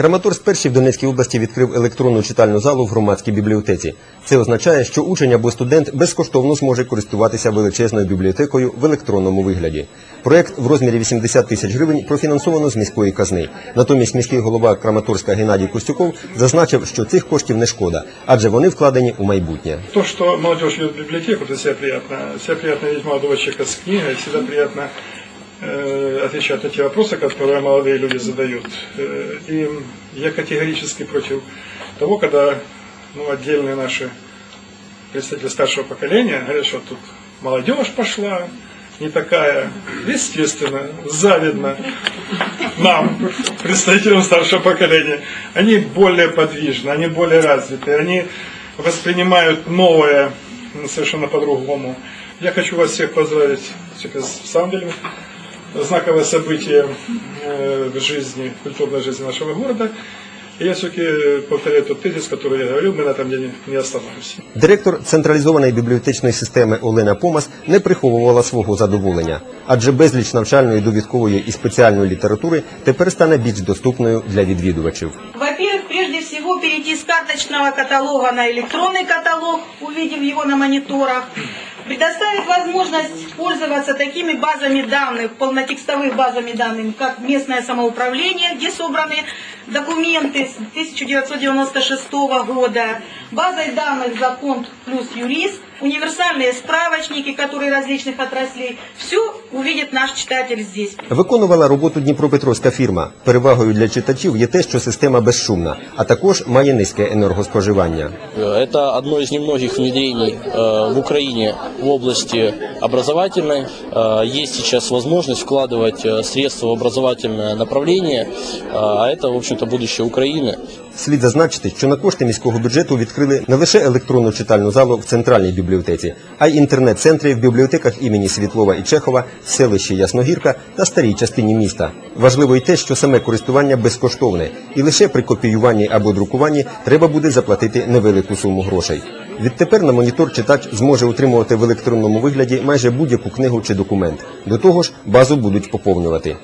Краматорськ перший в Донецькій області відкрив електронну читальну залу в громадській бібліотеці. Це означає, що учень або студент безкоштовно зможе користуватися величезною бібліотекою в електронному вигляді. Проект в розмірі 80 тисяч гривень профінансовано з міської казни. Натомість міський голова Краматорська Геннадій Костюков зазначив, що цих коштів не шкода, адже вони вкладені у майбутнє. То, что молодежь идет в библиотеку, это всегда приятно. Всегда приятно видеть молодого человека с книгой, всегда приятно э, отвечать на те вопросы, которые молодые люди задают. Э, и я категорически против того, когда ну, отдельные наши представители старшего поколения говорят, что тут молодежь пошла, не такая, естественно, завидно нам, представителям старшего поколения. Они более подвижны, они более развиты, они воспринимают новое совершенно по-другому. Я хочу вас всех поздравить, все-таки, в самом деле, знаковое событие э, в жизни, в культурной жизни нашего города. И я все-таки повторяю тот тезис, который я говорил, мы на этом деле не остановимся. Директор централізованої бібліотечної системи Олена Помас не приховувала свого задоволення, адже безліч навчальної, довідкової і спеціальної літератури тепер стане більш доступною для відвідувачів. Во-первых, прежде всего перейти с карточного каталога на электронный каталог, увидим его на мониторах. Предоставить возможность пользоваться такими базами данных, полнотекстовых базами данных, как местное самоуправление, где собраны документы с 1996 года, базой данных закон плюс юрист, универсальные справочники, которые различных отраслей. Все увидит наш читатель здесь. Виконувала роботу Дніпропетровська фірма. Перевагою для читачів є те, що система безшумна, а також має низьке енергоспоживання. Это одно из немногих внедрений э, в Украине в области образовательной. Э, Есть сейчас возможность вкладывать э, средства в образовательное направление, э, а это, в общем-то, будущее Украины. Слід зазначити, що на кошти міського бюджету відкрили не лише електронну читальну залу в центральній бібліотеці, а й інтернет-центри в бібліотеках імені Світлова і Чехова, селищі Ясногірка та старій частині міста. Важливо й те, що саме користування безкоштовне, і лише при копіюванні або друкуванні треба буде заплатити невелику суму грошей. Відтепер на монітор читач зможе отримувати в електронному вигляді майже будь-яку книгу чи документ. До того ж, базу будуть поповнювати.